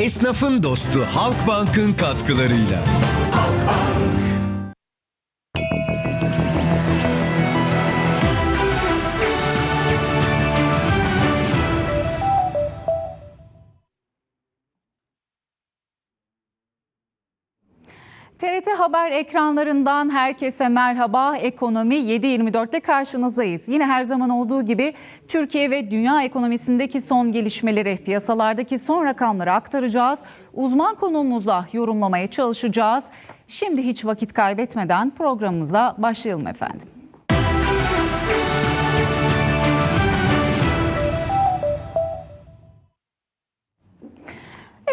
esnafın dostu Halkbank'ın katkılarıyla. TRT Haber ekranlarından herkese merhaba. Ekonomi 7.24 ile karşınızdayız. Yine her zaman olduğu gibi Türkiye ve dünya ekonomisindeki son gelişmeleri, piyasalardaki son rakamları aktaracağız. Uzman konuğumuza yorumlamaya çalışacağız. Şimdi hiç vakit kaybetmeden programımıza başlayalım efendim.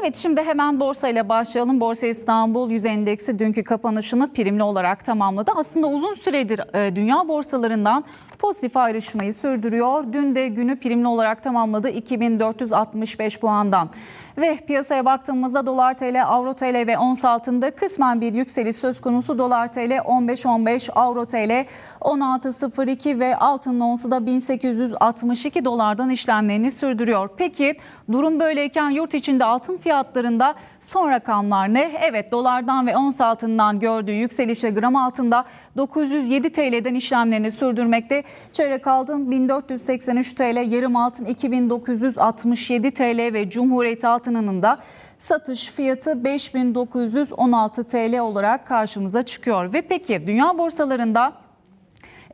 Evet şimdi hemen borsayla başlayalım. Borsa İstanbul Yüz Endeksi dünkü kapanışını primli olarak tamamladı. Aslında uzun süredir e, dünya borsalarından pozitif ayrışmayı sürdürüyor. Dün de günü primli olarak tamamladı 2465 puandan. Ve piyasaya baktığımızda dolar TL, avro TL ve ons altında kısmen bir yükseliş söz konusu. Dolar TL 15.15, avro TL 16.02 ve altın onsu da 1862 dolardan işlemlerini sürdürüyor. Peki durum böyleyken yurt içinde altın fiyatlarında son rakamlar ne? Evet dolardan ve ons altından gördüğü yükselişe gram altında 907 TL'den işlemlerini sürdürmekte. Çeyrek altın 1483 TL, yarım altın 2967 TL ve Cumhuriyet altınının da satış fiyatı 5916 TL olarak karşımıza çıkıyor. Ve peki dünya borsalarında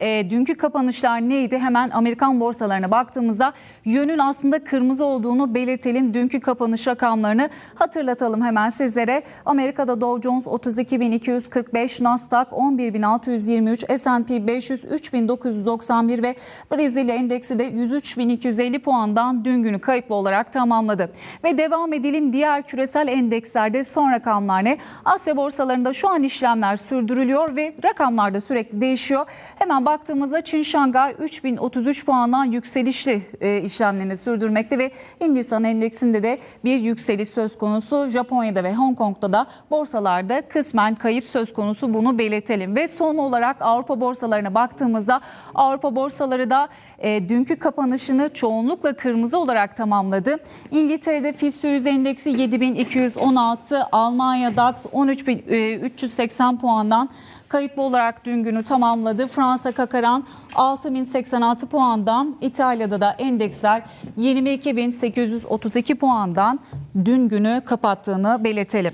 e, dünkü kapanışlar neydi? Hemen Amerikan borsalarına baktığımızda yönün aslında kırmızı olduğunu belirtelim. Dünkü kapanış rakamlarını hatırlatalım hemen sizlere. Amerika'da Dow Jones 32.245, Nasdaq 11.623, S&P 500 3.991 ve Brezilya endeksi de 103.250 puandan dün günü kayıplı olarak tamamladı. Ve devam edelim diğer küresel endekslerde son rakamlar ne? Asya borsalarında şu an işlemler sürdürülüyor ve rakamlar da sürekli değişiyor. Hemen baktığımızda Çin Şangay 3033 puandan yükselişli e, işlemlerini sürdürmekte ve Hindistan endeksinde de bir yükseliş söz konusu. Japonya'da ve Hong Kong'da da borsalarda kısmen kayıp söz konusu bunu belirtelim. Ve son olarak Avrupa borsalarına baktığımızda Avrupa borsaları da e, dünkü kapanışını çoğunlukla kırmızı olarak tamamladı. İngiltere'de FTSE 100 endeksi 7216, Almanya DAX 13380 puandan kayıplı olarak dün günü tamamladı. Fransa Kakaran 6086 puandan, İtalya'da da endeksler 22832 puandan dün günü kapattığını belirtelim.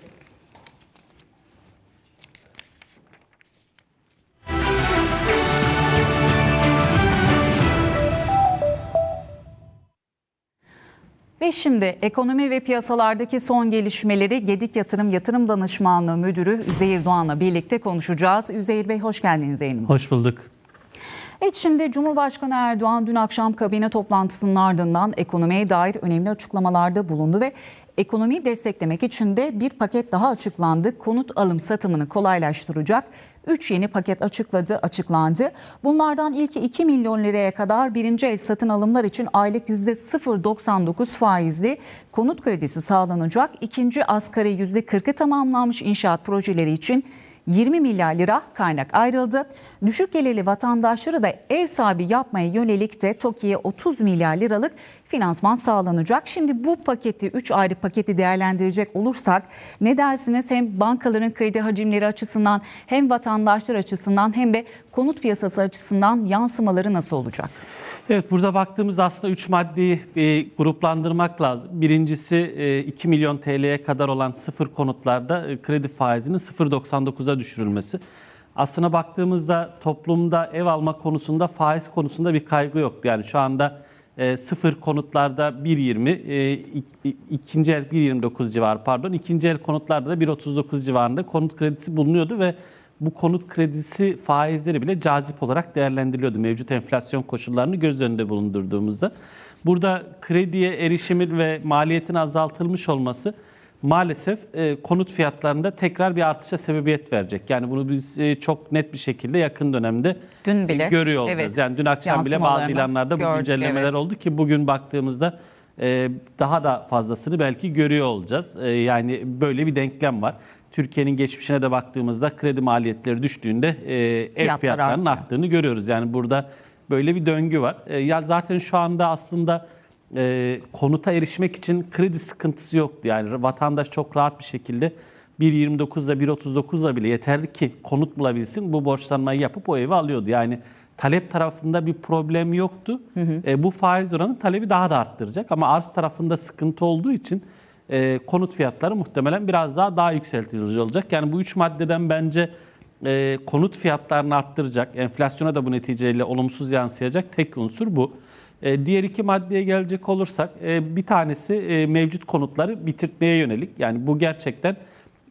Ve şimdi ekonomi ve piyasalardaki son gelişmeleri Gedik Yatırım Yatırım Danışmanlığı Müdürü Üzeyir Doğan'la birlikte konuşacağız. Üzeyir Bey hoş geldiniz yayınımıza. Hoş bulduk. Evet şimdi Cumhurbaşkanı Erdoğan dün akşam kabine toplantısının ardından ekonomiye dair önemli açıklamalarda bulundu ve ekonomiyi desteklemek için de bir paket daha açıklandı. Konut alım satımını kolaylaştıracak 3 yeni paket açıkladı, açıklandı. Bunlardan ilki 2 milyon liraya kadar birinci el satın alımlar için aylık %0.99 faizli konut kredisi sağlanacak. İkinci asgari %40'ı tamamlanmış inşaat projeleri için 20 milyar lira kaynak ayrıldı. Düşük gelirli vatandaşları da ev sahibi yapmaya yönelik de TOKİ'ye 30 milyar liralık finansman sağlanacak. Şimdi bu paketi 3 ayrı paketi değerlendirecek olursak ne dersiniz? Hem bankaların kredi hacimleri açısından hem vatandaşlar açısından hem de konut piyasası açısından yansımaları nasıl olacak? Evet burada baktığımızda aslında 3 maddeyi e, gruplandırmak lazım. Birincisi e, 2 milyon TL'ye kadar olan sıfır konutlarda e, kredi faizinin 0.99'a düşürülmesi. Aslına baktığımızda toplumda ev alma konusunda faiz konusunda bir kaygı yok. Yani şu anda e, sıfır konutlarda 1.20, e, ik- ikinci el 1.29 civarı pardon, ikinci el konutlarda da 1.39 civarında konut kredisi bulunuyordu ve bu konut kredisi faizleri bile cazip olarak değerlendiriliyordu mevcut enflasyon koşullarını göz önünde bulundurduğumuzda. Burada krediye erişimin ve maliyetin azaltılmış olması maalesef e, konut fiyatlarında tekrar bir artışa sebebiyet verecek. Yani bunu biz e, çok net bir şekilde yakın dönemde Dün bile, e, görüyor olacağız. evet, yani dün akşam bile bazı ilanlarda bu gördük, güncellemeler evet. oldu ki bugün baktığımızda e, daha da fazlasını belki görüyor olacağız. E, yani böyle bir denklem var. Türkiye'nin geçmişine de baktığımızda kredi maliyetleri düştüğünde e, ev Fiyatlar fiyatlarının artıyor. arttığını görüyoruz. Yani burada böyle bir döngü var. E, ya zaten şu anda aslında e, konuta erişmek için kredi sıkıntısı yoktu. Yani vatandaş çok rahat bir şekilde 1.29'da 1.39'da bile yeterli ki konut bulabilsin bu borçlanmayı yapıp o evi alıyordu. Yani talep tarafında bir problem yoktu. E, bu faiz oranı talebi daha da arttıracak ama arz tarafında sıkıntı olduğu için e, konut fiyatları muhtemelen biraz daha daha yükseltici olacak. Yani bu üç maddeden bence e, konut fiyatlarını arttıracak, enflasyona da bu neticeyle olumsuz yansıyacak tek unsur bu. E, diğer iki maddeye gelecek olursak e, bir tanesi e, mevcut konutları bitirtmeye yönelik. Yani bu gerçekten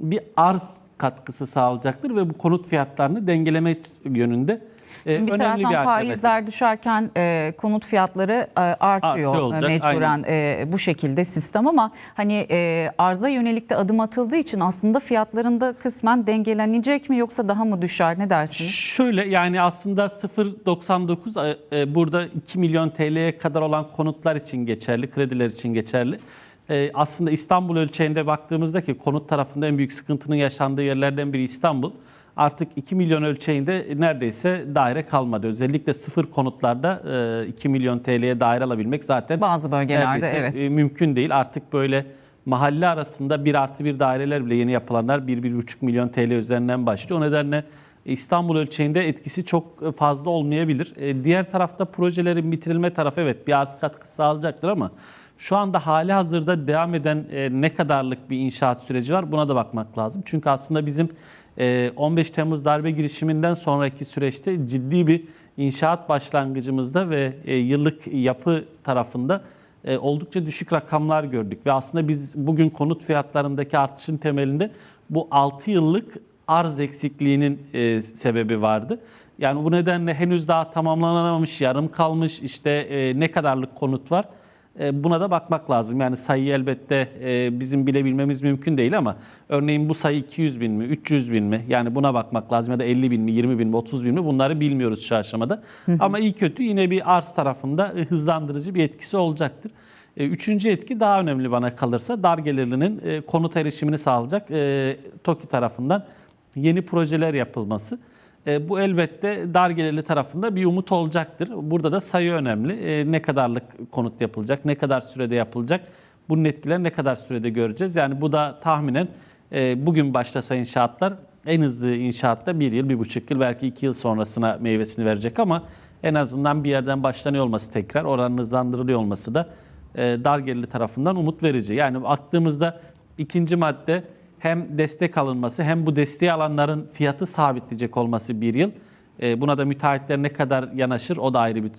bir arz katkısı sağlayacaktır ve bu konut fiyatlarını dengeleme yönünde Şimdi bir önemli taraftan bir faizler düşerken e, konut fiyatları e, artıyor olacak, mecburen e, bu şekilde sistem ama hani e, arza yönelik de adım atıldığı için aslında fiyatlarında kısmen dengelenecek mi yoksa daha mı düşer ne dersiniz? Şöyle yani aslında 0.99 e, e, burada 2 milyon TL'ye kadar olan konutlar için geçerli, krediler için geçerli. E, Aslında İstanbul ölçeğinde baktığımızda ki konut tarafında en büyük sıkıntının yaşandığı yerlerden biri İstanbul. Artık 2 milyon ölçeğinde neredeyse daire kalmadı. Özellikle sıfır konutlarda e, 2 milyon TL'ye daire alabilmek zaten Bazı bölgelerde evet. e, mümkün değil. Artık böyle mahalle arasında 1 artı 1 daireler bile yeni yapılanlar 1-1,5 milyon TL üzerinden başlıyor. O nedenle İstanbul ölçeğinde etkisi çok fazla olmayabilir. E, Diğer tarafta projelerin bitirilme tarafı evet bir arz katkısı sağlayacaktır ama şu anda hali hazırda devam eden e, ne kadarlık bir inşaat süreci var buna da bakmak lazım. Çünkü aslında bizim e, 15 Temmuz darbe girişiminden sonraki süreçte ciddi bir inşaat başlangıcımızda ve e, yıllık yapı tarafında e, oldukça düşük rakamlar gördük ve aslında biz bugün konut fiyatlarındaki artışın temelinde bu 6 yıllık arz eksikliğinin e, sebebi vardı. Yani bu nedenle henüz daha tamamlanamamış, yarım kalmış işte ne kadarlık konut var buna da bakmak lazım. Yani sayıyı elbette e, bizim bilebilmemiz mümkün değil ama örneğin bu sayı 200 bin mi, 300 bin mi? Yani buna bakmak lazım ya da 50 bin mi, 20 bin mi, 30 bin mi? Bunları bilmiyoruz şu aşamada. Ama iyi kötü yine bir arz tarafında e, hızlandırıcı bir etkisi olacaktır. E, Üçüncü etki daha önemli bana kalırsa dar gelirlinin e, konut erişimini sağlayacak e, TOKİ tarafından yeni projeler yapılması. E, Bu elbette dar gelirli tarafında bir umut olacaktır. Burada da sayı önemli. E, Ne kadarlık konut yapılacak, ne kadar sürede yapılacak, bunun etkileri ne kadar sürede göreceğiz. Yani bu da tahminen e, bugün başlasa inşaatlar en hızlı inşaatta bir yıl, bir buçuk yıl, belki iki yıl sonrasına meyvesini verecek ama en azından bir yerden başlanıyor olması tekrar, oranın hızlandırılıyor olması da dar gelirli tarafından umut verici. Yani baktığımızda ikinci madde hem destek alınması hem bu desteği alanların fiyatı sabitleyecek olması bir yıl. E, Buna da müteahhitler ne kadar yanaşır o da ayrı bir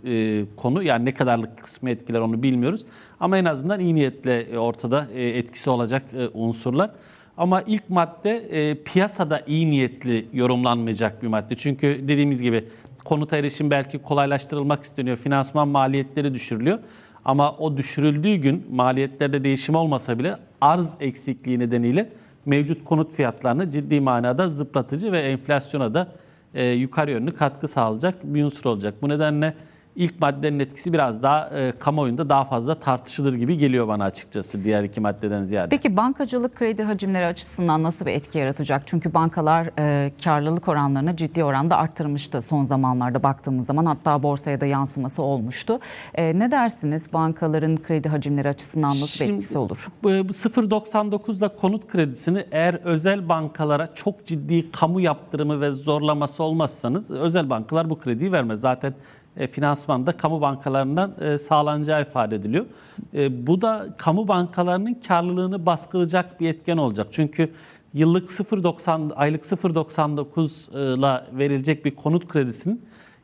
e, konu. Yani ne kadarlık kısmı etkiler onu bilmiyoruz. Ama en azından iyi niyetle e, ortada e, etkisi olacak e, unsurlar. Ama ilk madde e, piyasada iyi niyetli yorumlanmayacak bir madde. Çünkü dediğimiz gibi konuta erişim belki kolaylaştırılmak isteniyor. Finansman maliyetleri düşürülüyor. Ama o düşürüldüğü gün maliyetlerde değişim olmasa bile arz eksikliği nedeniyle mevcut konut fiyatlarını ciddi manada zıplatıcı ve enflasyona da e, yukarı yönlü katkı sağlayacak bir unsur olacak. Bu nedenle ilk maddenin etkisi biraz daha e, kamuoyunda daha fazla tartışılır gibi geliyor bana açıkçası diğer iki maddeden ziyade. Peki bankacılık kredi hacimleri açısından nasıl bir etki yaratacak? Çünkü bankalar e, karlılık oranlarını ciddi oranda arttırmıştı son zamanlarda baktığımız zaman. Hatta borsaya da yansıması olmuştu. E, ne dersiniz bankaların kredi hacimleri açısından nasıl bir Şimdi- etkisi olur? Bu bu 0.99'da konut kredisini eğer özel bankalara çok ciddi kamu yaptırımı ve zorlaması olmazsanız özel bankalar bu krediyi vermez. Zaten e, finansmanda kamu bankalarından e, sağlanacağı ifade ediliyor. E, bu da kamu bankalarının karlılığını baskılayacak bir etken olacak. Çünkü yıllık 0.90 aylık 0.99 ile verilecek bir konut kredisinin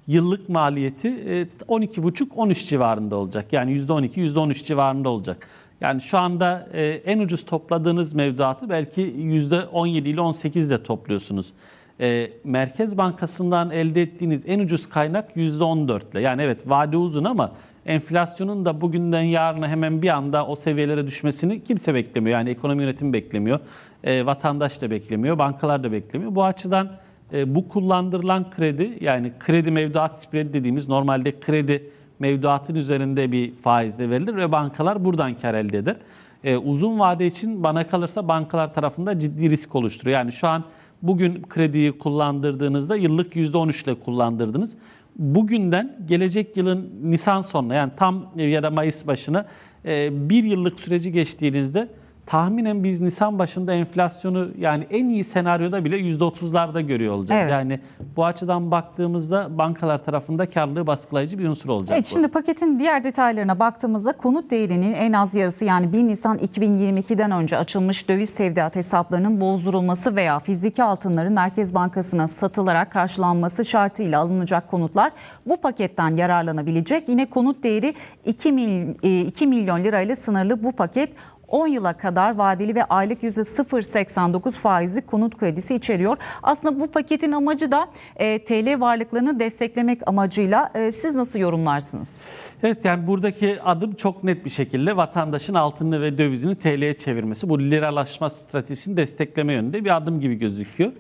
yıllık maliyeti e, 12,5-13 civarında olacak. Yani %12, %13 civarında olacak. Yani şu anda en ucuz topladığınız mevduatı belki %17 ile 18 de topluyorsunuz. E, Merkez Bankası'ndan elde ettiğiniz en ucuz kaynak %14 ile. Yani evet vade uzun ama enflasyonun da bugünden yarına hemen bir anda o seviyelere düşmesini kimse beklemiyor. Yani ekonomi yönetimi beklemiyor, e, vatandaş da beklemiyor, bankalar da beklemiyor. Bu açıdan e, bu kullandırılan kredi yani kredi mevduat spread dediğimiz normalde kredi mevduatın üzerinde bir faizle verilir ve bankalar buradan kar elde eder. E, uzun vade için bana kalırsa bankalar tarafında ciddi risk oluşturuyor. Yani şu an bugün krediyi kullandırdığınızda yıllık %13 ile kullandırdınız. bugünden gelecek yılın Nisan sonuna yani tam ya da Mayıs başına e, bir yıllık süreci geçtiğinizde tahminen biz Nisan başında enflasyonu yani en iyi senaryoda bile %30'larda görüyor olacağız. Evet. Yani bu açıdan baktığımızda bankalar tarafında karlılığı baskılayıcı bir unsur olacak. Evet bu. şimdi paketin diğer detaylarına baktığımızda konut değerinin en az yarısı yani 1 Nisan 2022'den önce açılmış döviz tevdiat hesaplarının bozdurulması veya fiziki altınların Merkez Bankası'na satılarak karşılanması şartıyla alınacak konutlar bu paketten yararlanabilecek. Yine konut değeri 2, mil, e, 2 milyon lirayla sınırlı bu paket 10 yıla kadar vadeli ve aylık %0.89 faizli konut kredisi içeriyor. Aslında bu paketin amacı da e, TL varlıklarını desteklemek amacıyla e, siz nasıl yorumlarsınız? Evet yani buradaki adım çok net bir şekilde vatandaşın altını ve dövizini TL'ye çevirmesi. Bu liralaşma stratejisini destekleme yönünde bir adım gibi gözüküyor.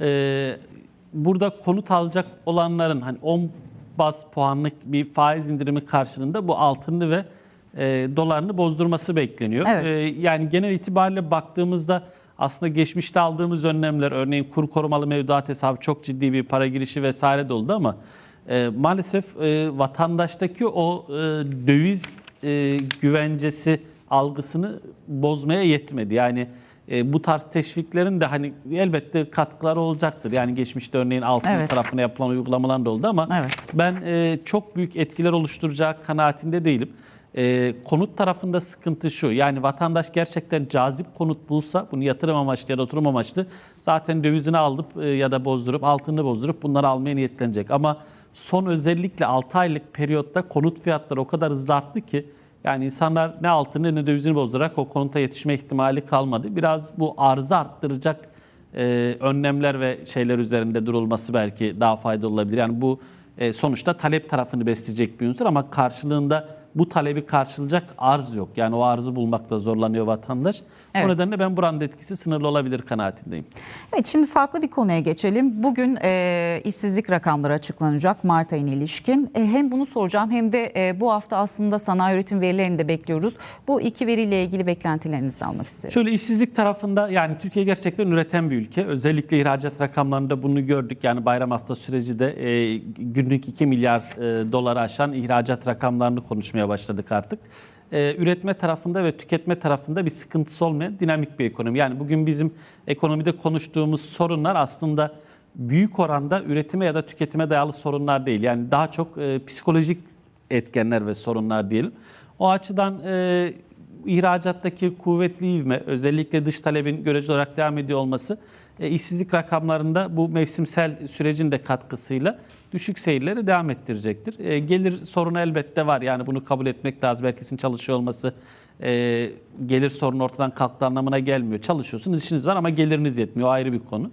Ee, burada konut alacak olanların hani 10 bas puanlık bir faiz indirimi karşılığında bu altını ve e, dolarını bozdurması bekleniyor. Evet. Ee, yani genel itibariyle baktığımızda aslında geçmişte aldığımız önlemler örneğin kur korumalı mevduat hesabı çok ciddi bir para girişi vesaire de oldu ama e, maalesef e, vatandaştaki o e, döviz e, güvencesi algısını bozmaya yetmedi. Yani e, bu tarz teşviklerin de hani elbette katkıları olacaktır. Yani geçmişte örneğin altın Evet. tarafına yapılan uygulamalar da oldu ama Evet. ben e, çok büyük etkiler oluşturacağı kanaatinde değilim. E, konut tarafında sıkıntı şu. Yani vatandaş gerçekten cazip konut bulsa bunu yatırım amaçlı ya da oturum amaçlı zaten dövizini alıp e, ya da bozdurup altını bozdurup bunları almaya niyetlenecek. Ama son özellikle 6 aylık periyotta konut fiyatları o kadar hızlı arttı ki yani insanlar ne altını ne dövizini bozdurarak o konuta yetişme ihtimali kalmadı. Biraz bu arzı arttıracak e, önlemler ve şeyler üzerinde durulması belki daha faydalı olabilir. Yani bu e, sonuçta talep tarafını besleyecek bir unsur ama karşılığında bu talebi karşılayacak arz yok. Yani o arzı bulmakta zorlanıyor vatandaş. Evet. O nedenle ben buranın etkisi sınırlı olabilir kanaatindeyim. Evet şimdi farklı bir konuya geçelim. Bugün e, işsizlik rakamları açıklanacak Mart ayına ilişkin. E, hem bunu soracağım hem de e, bu hafta aslında sanayi üretim verilerini de bekliyoruz. Bu iki veriyle ilgili beklentilerinizi almak isterim. Şöyle işsizlik tarafında yani Türkiye gerçekten üreten bir ülke. Özellikle ihracat rakamlarında bunu gördük. Yani bayram hafta süreci de e, günlük 2 milyar e, doları aşan ihracat rakamlarını konuşmaya başladık artık. E, üretme tarafında ve tüketme tarafında bir sıkıntısı olmayan dinamik bir ekonomi. Yani bugün bizim ekonomide konuştuğumuz sorunlar aslında büyük oranda üretime ya da tüketime dayalı sorunlar değil. Yani daha çok e, psikolojik etkenler ve sorunlar diyelim. O açıdan e, ihracattaki kuvvetli ivme, özellikle dış talebin görece olarak devam ediyor olması işsizlik rakamlarında bu mevsimsel sürecin de katkısıyla düşük seyirleri devam ettirecektir. E, gelir sorunu elbette var. Yani bunu kabul etmek lazım. Herkesin çalışıyor olması e, gelir sorunu ortadan kalktı anlamına gelmiyor. Çalışıyorsunuz, işiniz var ama geliriniz yetmiyor. Ayrı bir konu.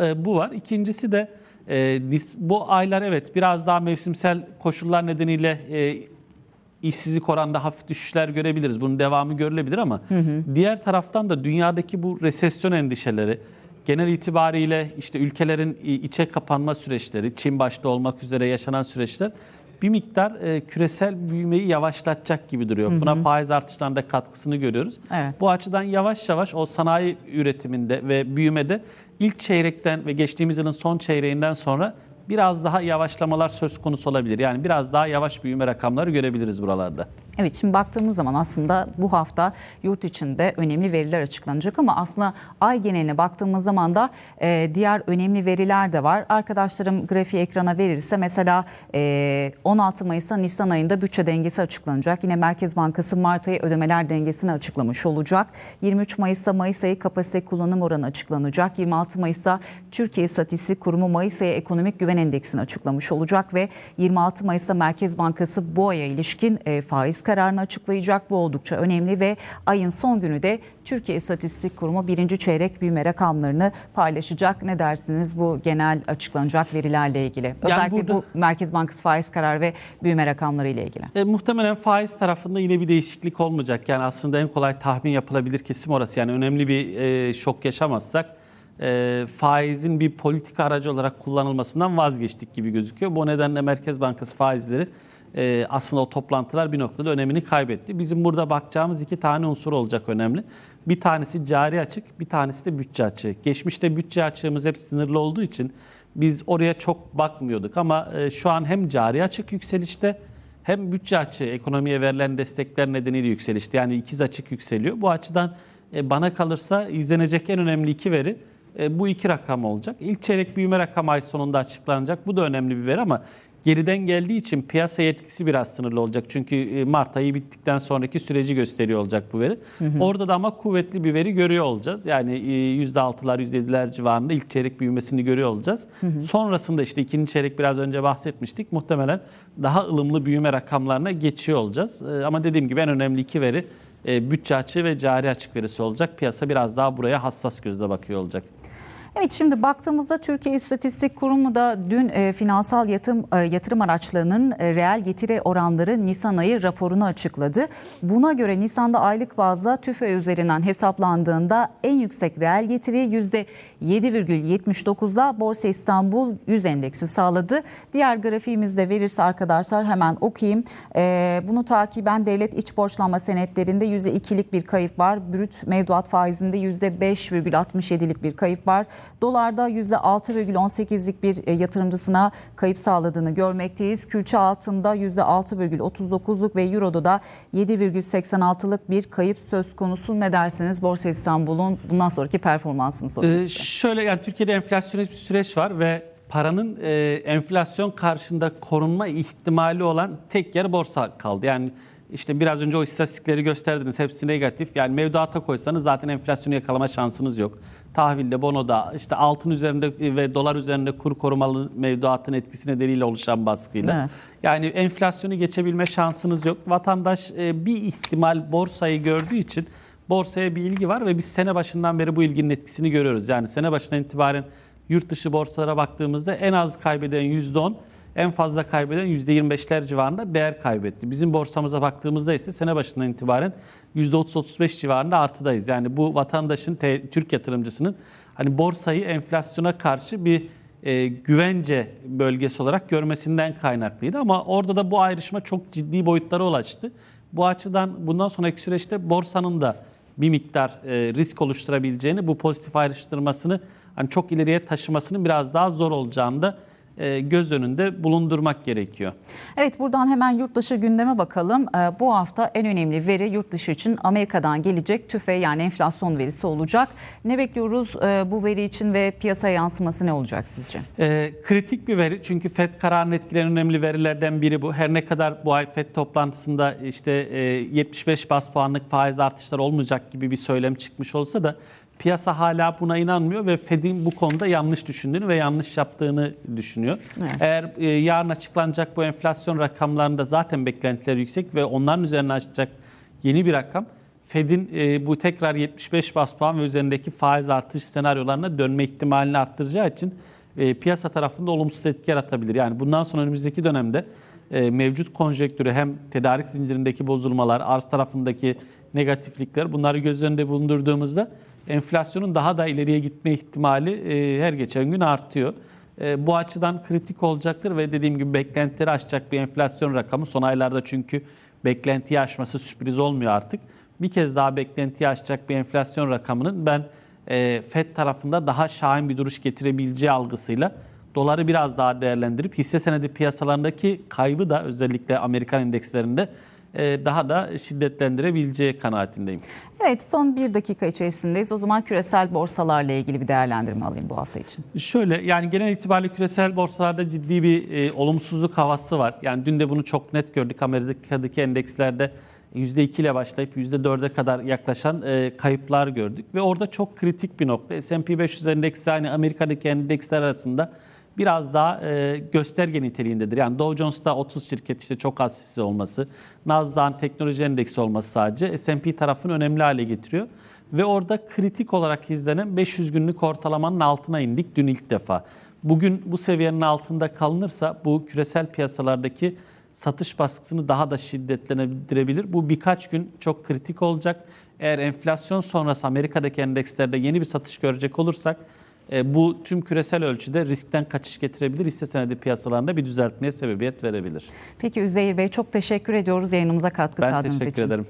E, bu var. İkincisi de e, bu aylar evet biraz daha mevsimsel koşullar nedeniyle e, işsizlik oranında hafif düşüşler görebiliriz. Bunun devamı görülebilir ama diğer taraftan da dünyadaki bu resesyon endişeleri genel itibariyle işte ülkelerin içe kapanma süreçleri, Çin başta olmak üzere yaşanan süreçler bir miktar e, küresel büyümeyi yavaşlatacak gibi duruyor. Buna faiz artışlarında katkısını görüyoruz. Evet. Bu açıdan yavaş yavaş o sanayi üretiminde ve büyümede ilk çeyrekten ve geçtiğimiz yılın son çeyreğinden sonra biraz daha yavaşlamalar söz konusu olabilir. Yani biraz daha yavaş büyüme rakamları görebiliriz buralarda. Evet şimdi baktığımız zaman aslında bu hafta yurt içinde önemli veriler açıklanacak ama aslında ay geneline baktığımız zaman da e, diğer önemli veriler de var. Arkadaşlarım grafiği ekrana verirse mesela e, 16 Mayıs'ta Nisan ayında bütçe dengesi açıklanacak. Yine Merkez Bankası Mart ayı ödemeler dengesini açıklamış olacak. 23 Mayıs'ta Mayıs ayı kapasite kullanım oranı açıklanacak. 26 Mayıs'ta Türkiye İstatistik Kurumu Mayıs ayı ekonomik güven endeksini açıklamış olacak ve 26 Mayıs'ta Merkez Bankası bu aya ilişkin e, faiz kararını açıklayacak. Bu oldukça önemli ve ayın son günü de Türkiye İstatistik Kurumu birinci çeyrek büyüme rakamlarını paylaşacak. Ne dersiniz bu genel açıklanacak verilerle ilgili? Özellikle burada- bu Merkez Bankası faiz kararı ve büyüme rakamları ile ilgili. E, muhtemelen faiz tarafında yine bir değişiklik olmayacak. Yani aslında en kolay tahmin yapılabilir kesim orası. Yani önemli bir e, şok yaşamazsak e, faizin bir politika aracı olarak kullanılmasından vazgeçtik gibi gözüküyor. Bu nedenle Merkez Bankası faizleri e, aslında o toplantılar bir noktada önemini kaybetti. Bizim burada bakacağımız iki tane unsur olacak önemli. Bir tanesi cari açık, bir tanesi de bütçe açığı. Geçmişte bütçe açığımız hep sınırlı olduğu için Biz oraya çok bakmıyorduk ama e, şu an hem cari açık yükselişte hem bütçe açığı ekonomiye verilen destekler nedeniyle yükselişte. Yani ikiz açık yükseliyor. Bu açıdan e, bana kalırsa izlenecek en önemli iki veri e, bu iki rakam olacak. İlk çeyrek büyüme rakamı ay sonunda açıklanacak. Bu da önemli bir veri ama geriden geldiği için piyasaya etkisi biraz sınırlı olacak. Çünkü e, Mart ayı bittikten sonraki süreci gösteriyor olacak bu veri. Orada da ama kuvvetli bir veri görüyor olacağız. Yani e, %6'lar, %7'ler civarında ilk çeyrek büyümesini görüyor olacağız. Sonrasında işte ikinci çeyrek biraz önce bahsetmiştik. Muhtemelen daha ılımlı büyüme rakamlarına geçiyor olacağız. E, Ama dediğim gibi en önemli iki veri e, bütçe açığı ve cari açık verisi olacak. Piyasa biraz daha buraya hassas gözle bakıyor olacak. Evet şimdi baktığımızda Türkiye İstatistik Kurumu da dün e, finansal yatırım e, yatırım araçlarının e, reel getiri oranları Nisan ayı raporunu açıkladı. Buna göre Nisan'da aylık bazda TÜFE üzerinden hesaplandığında en yüksek reel getiri %7,79'la Borsa İstanbul 100 endeksi sağladı. Diğer grafiğimizde verirse arkadaşlar hemen okuyayım. E, bunu takiben devlet iç borçlanma senetlerinde %2'lik bir kayıp var. Brüt mevduat faizinde %5,67'lik bir kayıp var. Dolarda %6,18'lik bir e, yatırımcısına kayıp sağladığını görmekteyiz. Külçe altında %6,39'luk ve Euro'da da 7,86'lık bir kayıp söz konusu. Ne dersiniz Borsa İstanbul'un bundan sonraki performansını Ee, soruyoruz. size. şöyle yani Türkiye'de enflasyonist bir süreç var ve paranın e, enflasyon karşında korunma ihtimali olan tek yer borsa kaldı. Yani işte biraz önce o istatistikleri gösterdiniz. Hepsi negatif. Yani mevduata koysanız zaten enflasyonu yakalama şansınız yok. Tahvilde, bonoda, işte altın üzerinde ve dolar üzerinde kur korumalı mevduatın etkisi nedeniyle oluşan baskıyla. Evet. Yani enflasyonu geçebilme şansınız yok. Vatandaş e, bir ihtimal borsayı gördüğü için borsaya bir ilgi var ve biz sene başından beri bu ilginin etkisini görüyoruz. Yani sene başından itibaren yurt dışı borsalara baktığımızda en az kaybeden %10, en fazla kaybeden %25'ler civarında değer kaybetti. Bizim borsamıza baktığımızda ise sene başından itibaren %30-35 civarında artıdayız. Yani bu vatandaşın, Türk yatırımcısının hani borsayı enflasyona karşı bir e, güvence bölgesi olarak görmesinden kaynaklıydı. Ama orada da bu ayrışma çok ciddi boyutlara ulaştı. Bu açıdan bundan sonraki süreçte borsanın da bir miktar e, risk oluşturabileceğini, bu pozitif ayrıştırmasını hani çok ileriye taşımasının biraz daha zor olacağını da göz önünde bulundurmak gerekiyor. Evet buradan hemen yurt dışı gündeme bakalım. Ee, Bu hafta en önemli veri yurt dışı için Amerika'dan gelecek tüfe yani enflasyon verisi olacak. Ne bekliyoruz e, bu veri için ve piyasa yansıması ne olacak sizce? E, kritik bir veri çünkü FED kararını etkileyen önemli verilerden biri bu. Her ne kadar bu ay FED toplantısında işte e, 75 bas puanlık faiz artışları olmayacak gibi bir söylem çıkmış olsa da piyasa hala buna inanmıyor ve Fed'in bu konuda yanlış düşündüğünü ve yanlış yaptığını düşünüyor. Evet. Eğer e, yarın açıklanacak bu enflasyon rakamlarında zaten beklentiler yüksek ve onların üzerine açacak yeni bir rakam Fed'in e, bu tekrar 75 bas puan ve üzerindeki faiz artış senaryolarına dönme ihtimalini arttıracağı için e, piyasa tarafında olumsuz etki yaratabilir. Yani bundan sonra önümüzdeki dönemde e, mevcut konjektürü hem tedarik zincirindeki bozulmalar, arz tarafındaki negatiflikler bunları göz önünde bulundurduğumuzda enflasyonun daha da ileriye gitme ihtimali e, her geçen gün artıyor. E, bu açıdan kritik olacaktır ve dediğim gibi beklentileri aşacak bir enflasyon rakamı son aylarda çünkü beklentiyi aşması sürpriz olmuyor artık. Bir kez daha beklentiyi aşacak bir enflasyon rakamının ben e, FED tarafında daha şahin bir duruş getirebileceği algısıyla doları biraz daha değerlendirip hisse senedi piyasalarındaki kaybı da özellikle Amerikan endekslerinde daha da şiddetlendirebileceği kanaatindeyim. Evet son bir dakika içerisindeyiz. O zaman küresel borsalarla ilgili bir değerlendirme alayım bu hafta için. Şöyle yani genel itibariyle küresel borsalarda ciddi bir e, olumsuzluk havası var. Yani dün de bunu çok net gördük. Amerika'daki endekslerde %2 ile başlayıp %4'e kadar yaklaşan e, kayıplar gördük. Ve orada çok kritik bir nokta. S&P 500 endeksi hani Amerika'daki endeksler arasında biraz daha e, gösterge niteliğindedir. Yani Dow Jones'ta 30 şirket işte çok az hisse olması, Nasdaq'ın teknoloji endeksi olması sadece S&P tarafını önemli hale getiriyor. Ve orada kritik olarak izlenen 500 günlük ortalamanın altına indik dün ilk defa. Bugün bu seviyenin altında kalınırsa bu küresel piyasalardaki satış baskısını daha da şiddetlenebilir. Bu birkaç gün çok kritik olacak. Eğer enflasyon sonrası Amerika'daki endekslerde yeni bir satış görecek olursak bu tüm küresel ölçüde riskten kaçış getirebilir. Hisse senedi piyasalarında bir düzeltmeye sebebiyet verebilir. Peki Üzeyir Bey çok teşekkür ediyoruz yayınımıza katkı Ben sağladığınız teşekkür için. ederim.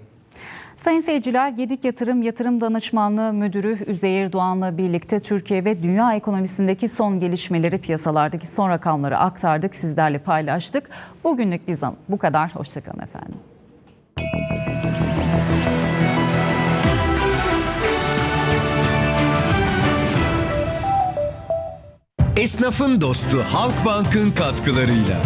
Sayın seyirciler, Gedik Yatırım Yatırım Danışmanlığı Müdürü Üzeyir Doğan'la birlikte Türkiye ve dünya ekonomisindeki son gelişmeleri, piyasalardaki son rakamları aktardık, sizlerle paylaştık. Bugünlük bizden bu kadar. Hoşçakalın efendim. Esnafın dostu Halkbank'ın katkılarıyla.